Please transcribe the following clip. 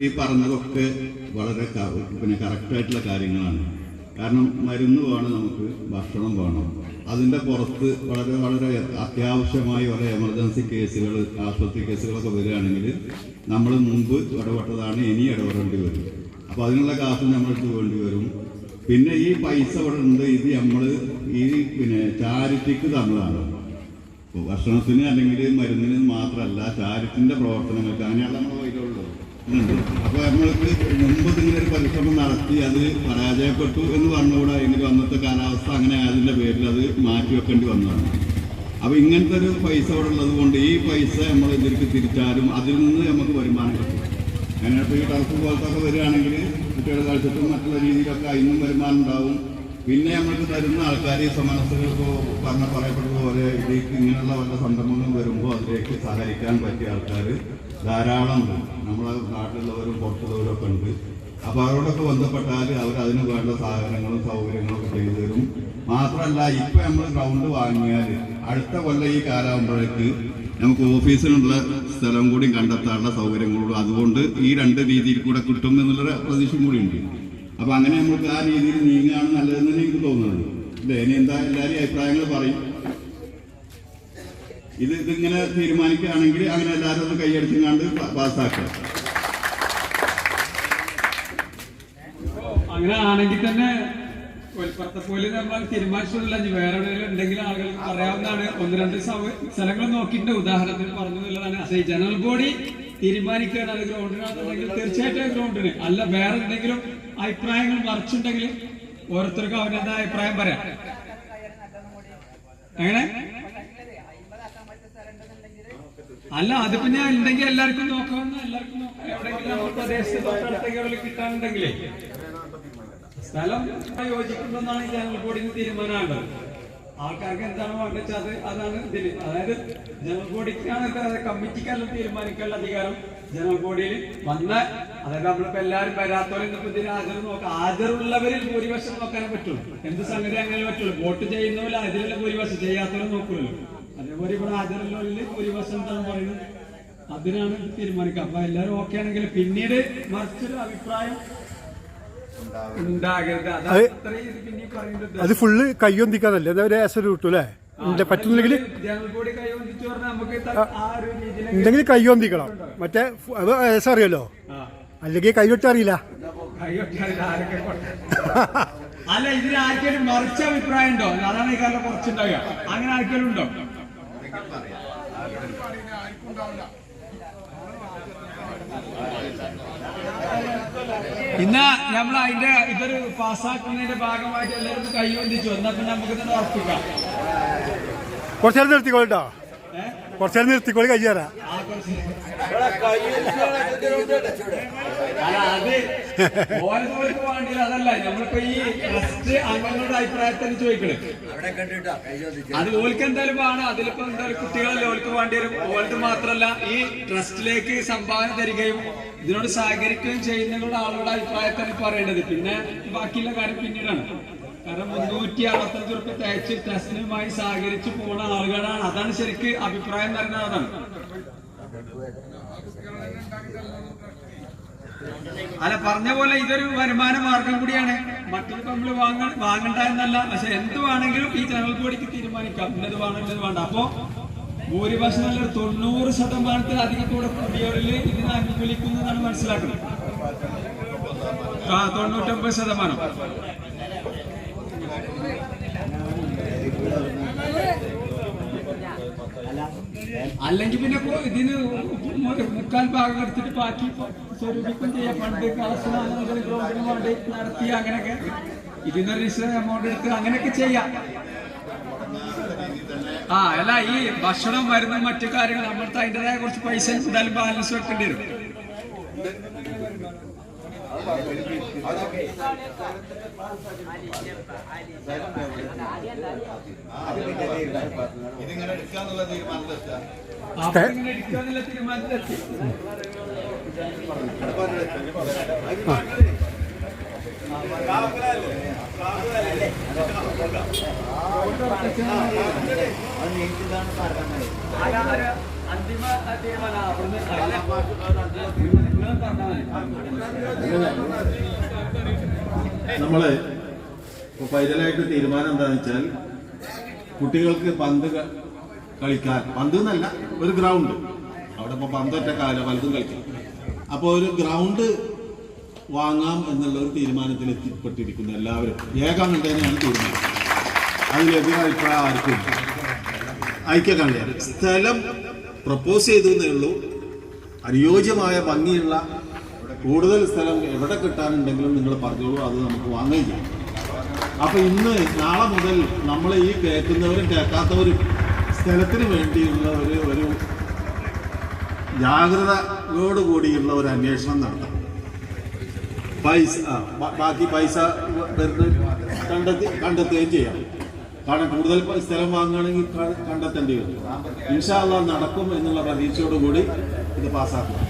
ഈ പറഞ്ഞതൊക്കെ വളരെ പിന്നെ കറക്റ്റായിട്ടുള്ള കാര്യങ്ങളാണ്. കാരണം മരുന്ന് വേണം നമുക്ക് ഭക്ഷണം വേണം. അതിന്റെ പുറത്ത് വളരെ വളരെ അത്യാവശ്യമായി വളരെ എമർജൻസി കേസുകൾ ആശുപത്രി കേസുകളൊക്കെ വരികയാണെങ്കിൽ നമ്മൾ മുമ്പ് ഇടപെട്ടതാണ് ഇനി ഇടപെടേണ്ടി വരും. അപ്പോൾ അതിനുള്ള കാശ് നമ്മൾക്ക് വേണ്ടി വരും. പിന്നെ ഈ പൈസ ഇവിടെ ഉണ്ട്. ഇത് നമ്മൾ ഈ പിന്നെ ചാരിറ്റിക്ക് തന്നതാണ്. ഭക്ഷണത്തിന് അല്ലെങ്കിൽ മരുന്നിന് മാത്രമല്ല ചാരിറ്റിന്റെ പ്രവർത്തനങ്ങൾക്ക് അങ്ങനെയുള്ള നമ്മൾ വൈകുള്ളൂ അപ്പൊ നമ്മൾക്ക് മുമ്പ് ഇങ്ങനെ ഒരു പരിശ്രമം നടത്തി അത് പരാജയപ്പെട്ടു എന്ന് പറഞ്ഞുകൂടെ? എങ്കിലും അന്നത്തെ കാലാവസ്ഥ അങ്ങനെ ആയതിന്റെ പേരിൽ അത് മാറ്റി വെക്കേണ്ടി വന്നതാണ്. അപ്പൊ ഇങ്ങനത്തെ ഒരു പൈസ ഇവിടെ ഉള്ളത് കൊണ്ട് ഈ പൈസ നമ്മൾ ഇതിലേക്ക് തിരിച്ചാലും അതിൽ നിന്ന് നമുക്ക് വരുമാനം കിട്ടും. അങ്ങനെ ഈ ടർഫ് പോലത്തെ ഒക്കെ വരികയാണെങ്കിൽ കുട്ടികളുടെ കളിച്ചിട്ടും മറ്റുള്ള രീതിയിലൊക്കെ അതിനും വരുമാനം ഉണ്ടാവും. പിന്നെ നമ്മൾക്ക് തരുന്ന ആൾക്കാർ ഈ സമനസ്ഥകൾ പറഞ്ഞ പറയപ്പെട്ടതുപോലെ ഇതിലേക്ക് ഇങ്ങനെയുള്ള വല്ല സംരംഭങ്ങളും വരുമ്പോൾ അതിലേക്ക് സഹായിക്കാൻ പറ്റിയ ആൾക്കാർ ധാരാളം നമ്മളെ നാട്ടിലുള്ളവരും പുറത്തുള്ളവരും ഒക്കെ ഉണ്ട്. അപ്പോൾ അവരോടൊക്കെ ബന്ധപ്പെട്ടാൽ അവർ അതിന് വേണ്ട സഹകരണങ്ങളും സൗകര്യങ്ങളും ഒക്കെ ചെയ്തു തരും. മാത്രമല്ല ഇപ്പം നമ്മൾ ഗ്രൗണ്ട് വാങ്ങിയാൽ അടുത്ത കൊല്ലം ഈ കാലാകുമ്പോഴേക്ക് നമുക്ക് ഓഫീസിനുള്ള സ്ഥലം കൂടി കണ്ടെത്താനുള്ള സൗകര്യങ്ങളോട് അതുകൊണ്ട് ഈ രണ്ട് രീതിയിൽ കൂടെ കിട്ടും എന്നുള്ളൊരു പ്രതീക്ഷയും കൂടി ഉണ്ട്. അപ്പം അങ്ങനെ നമുക്ക് ആ രീതിയിൽ നീങ്ങുകയാണ് നല്ലതെന്ന് അല്ലേ ഇനി എന്താ എല്ലാവരും അഭിപ്രായങ്ങൾ പറയും. ഇത് ഇതിങ്ങനെ തീരുമാനിക്കുകയാണെങ്കിൽ അങ്ങനെ എല്ലാവരും ഒന്ന് കൈയടിച്ചും കണ്ട് പാസ്സാക്കുക. അങ്ങനെ ആണെങ്കിൽ തന്നെ കൊൽപ്പുറത്തെ പോലെ നമ്മൾ തീരുമാനിച്ചതല്ല ഇനി വേറെ എവിടെയെങ്കിലും ഉണ്ടെങ്കിൽ ആളുകൾക്ക് പറയാവുന്നതാണ്. ഒന്ന് രണ്ട് സ്ഥലങ്ങൾ നോക്കിയിട്ട് ഉദാഹരണത്തിന് പറഞ്ഞു എന്നുള്ളതാണ് പക്ഷേ ജനറൽ ബോഡി തീരുമാനിക്കുകയാണ്. അത് ഗ്രൗണ്ടിനകത്തുണ്ടെങ്കിൽ തീർച്ചയായിട്ടും ഗ്രൗണ്ടിന്. അല്ല വേറെ എന്തെങ്കിലും അഭിപ്രായങ്ങൾ മറിച്ചുണ്ടെങ്കിൽ ഓരോരുത്തർക്കും അവരുടെ അഭിപ്രായം പറയാം. എങ്ങനെ? അല്ല അത് പിന്നെ ഉണ്ടെങ്കിൽ എല്ലാവർക്കും നോക്കാവുന്ന എല്ലാവർക്കും നോക്കാം. കിട്ടാനുണ്ടെങ്കിലേ. സ്ഥലം യോജിക്കുന്നതാണ് ഈ ജനറൽ ബോഡിന് തീരുമാനമാണ് ആൾക്കാർക്ക് എന്താണ് വേണ്ടത് അത് അതാണ് ഇതിൽ അതായത് ജനറൽ ബോഡിക്കാണ് ഇത് കമ്മിറ്റിക്കല്ല തീരുമാനിക്കാനുള്ള അധികാരം. ജനറൽ ബോഡിയിൽ വന്ന അതായത് നമ്മളിപ്പോ എല്ലാവരും വരാത്തവരെ ഇന്നിപ്പോ ഇതിന് ഹാജർ നോക്കാം. ഹാജറുള്ളവരിൽ ഭൂരിപക്ഷം നോക്കാനേ പറ്റുള്ളൂ. എന്ത് സംഗതി അങ്ങനെ പറ്റുള്ളൂ? വോട്ട് ചെയ്യുന്നവരിൽ അതിലുള്ള ഭൂരിപക്ഷം ചെയ്യാത്തവരെ നോക്കുള്ളൂ. അതേപോലെ ഇവിടെ ഹാജറുള്ളവരിൽ ഭൂരിപക്ഷം എന്താണ് പറയുന്നത് അതിനാണ് തീരുമാനിക്കുക. അപ്പൊ എല്ലാവരും ഓക്കെ ആണെങ്കിൽ പിന്നീട് മറിച്ചൊരു അഭിപ്രായം ഉണ്ടാകരുത്. അത് ഇത്രയും പറയുന്നത് അത് ഫുള്ള് കയ്യൊന്തിക്കാന്നല്ലേ ഒരു ആസര് കിട്ടും അല്ലേ ഉണ്ട് പറ്റുന്നില്ലെങ്കിൽ കയ്യോന്തിക്കണം മറ്റേ അത് അറിയല്ലോ അല്ലെങ്കിൽ കൈയൊട്ട അറിയില്ല. അല്ല ഇതിന് ആർക്കെങ്കിലും മറിച്ച അഭിപ്രായം ഉണ്ടോ? അതാണ് ഈ കാലം കുറച്ചുണ്ടാവുക. അങ്ങനെ ആർക്കെങ്കിലും ഉണ്ടോ? ഇന്ന് നമ്മൾ അതിന്റെ ഇതൊരു പാസ്സാക്കുന്നതിന്റെ ഭാഗമായിട്ട് എല്ലാവരും കൈവന്തിച്ചു എന്നാൽ പിന്നെ നമുക്ക് തന്നെ ഉറപ്പിക്കാം. കുറച്ചു നേരം ഏഹ് കുറച്ചു നേരം നിർത്തിക്കോളി കൈ തരാം ആ കുറച്ച് അല്ല അത് ഓരോരുത്തർക്ക് വേണ്ടിയത് അതല്ല നമ്മളിപ്പോ ഈ ട്രസ്റ്റ് അംഗങ്ങളുടെ അഭിപ്രായത്തിന് ചോദിക്കണേ അത് ഓൾക്ക് എന്തായാലും വേണം. അതിലിപ്പോ എന്തായാലും കുട്ടികളല്ലേ ഓൾക്ക് വേണ്ടി വരും. ഓൾക്ക് മാത്രല്ല ഈ ട്രസ്റ്റിലേക്ക് സംഭാവന തരികയും ഇതിനോട് സഹകരിക്കുകയും ചെയ്യുന്നവരുടെ ആളുകളുടെ അഭിപ്രായത്തിന് പറയേണ്ടത്. പിന്നെ ബാക്കിയുള്ള കാര്യം പിന്നീടാണ്. കാരണം മുന്നൂറ്റി അറുപത്തഞ്ച് റുപ്യ തയ്ച്ച് ടെസ്റ്റിനുമായി സഹകരിച്ച് പോകുന്ന ആളുകളാണ്. അതാണ് ശരിക്ക് അഭിപ്രായം തരുന്നത് അതാണ്. അല്ല പറഞ്ഞ പോലെ ഇതൊരു വരുമാന മാർഗം കൂടിയാണ്. മറ്റൊരു നമ്മൾ വാങ്ങ വാങ്ങണ്ട എന്നല്ല. പക്ഷെ എന്ത് വേണമെങ്കിലും ഈ ജനറൽ ബോഡിക്ക് തീരുമാനിക്കാം. ഇന്നത് വേണം വേണ്ട. അപ്പോ ഭൂരിപക്ഷം നല്ല തൊണ്ണൂറ് ശതമാനത്തിൽ അധികം കൂടെ കൂടിയവരിൽ ഇതിനെ അനുകൂലിക്കുന്നതാണ് മനസ്സിലാക്കുന്നത്. ആ തൊണ്ണൂറ്റൊമ്പത് ശതമാനം. അല്ലെങ്കിൽ പിന്നെ ഇതിന് മുക്കാൽ ഭാഗം എടുത്തിട്ട് ബാക്കി സ്വരൂപിക്കും ചെയ്യാം. പണ്ട് വേണ്ടി നടത്തി അങ്ങനെയൊക്കെ. ഇതിനൊരു നിശ്ചിത എമൗണ്ട് എടുത്ത് അങ്ങനെയൊക്കെ ചെയ്യാം. ആ അല്ല ഈ ഭക്ഷണം വരുന്ന മറ്റു കാര്യങ്ങൾ നമ്മൾ അതിന്റെതായ കുറച്ച് പൈസ എന്തായാലും ബാലൻസ് വെക്കേണ്ടി വരും. ഇതിങ്ങനെ എടുക്കാന്നുള്ള തീരുമാനത്തിലെത്താം അപ്പൊ ഇങ്ങനെ എടുക്കാന്നുള്ള തീരുമാനത്തിലെത്തി അന്തിമ തീരുമാനം അവിടുന്ന് നമ്മൾ ഫൈനലായിട്ട് തീരുമാനം എന്താണെന്ന് വെച്ചാൽ കുട്ടികൾക്ക് പന്ത് കളിക്കാൻ പന്ത് എന്നല്ല ഒരു ഗ്രൗണ്ട്. അവിടെ ഇപ്പൊ പന്തൊറ്റ കാലം പലതും കളിക്കാം. അപ്പോൾ ഒരു ഗ്രൗണ്ട് വാങ്ങാം എന്നുള്ള ഒരു തീരുമാനത്തിൽ എത്തിപ്പെട്ടിരിക്കുന്നു എല്ലാവരും. ഏകാന്തതന്നെയാണ് തീരുമാനം. അതിലെതിരെ അഭിപ്രായം ആർക്കും ഐക്യ ഐക്യകണ്ഠ്യാണ് സ്ഥലം പ്രപ്പോസ് ചെയ്തു എന്നേ ഉള്ളൂ. അനുയോജ്യമായ ഭംഗിയുള്ള കൂടുതൽ സ്ഥലം എവിടെ കിട്ടാനുണ്ടെങ്കിലും നിങ്ങൾ പറഞ്ഞോളൂ അത് നമുക്ക് വാങ്ങുകയും ചെയ്യാം. അപ്പം ഇന്ന് നാളെ മുതൽ നമ്മൾ ഈ കേൾക്കുന്നവരും കേൾക്കാത്തവരും സ്ഥലത്തിന് വേണ്ടിയുള്ള ഒരു ഒരു ജാഗ്രതയോട് കൂടിയുള്ള ഒരു അന്വേഷണം നടത്താം പൈസ ബാക്കി പൈസ കണ്ടെത്തി കണ്ടെത്തുകയും ചെയ്യാം. കാരണം കൂടുതൽ സ്ഥലം വാങ്ങുകയാണെങ്കിൽ കണ്ടെത്തേണ്ടി വരും. ഇൻഷാല്ല നടക്കും എന്നുള്ള പ്രതീക്ഷയോടുകൂടി ഇത് പാസ്സാക്കും.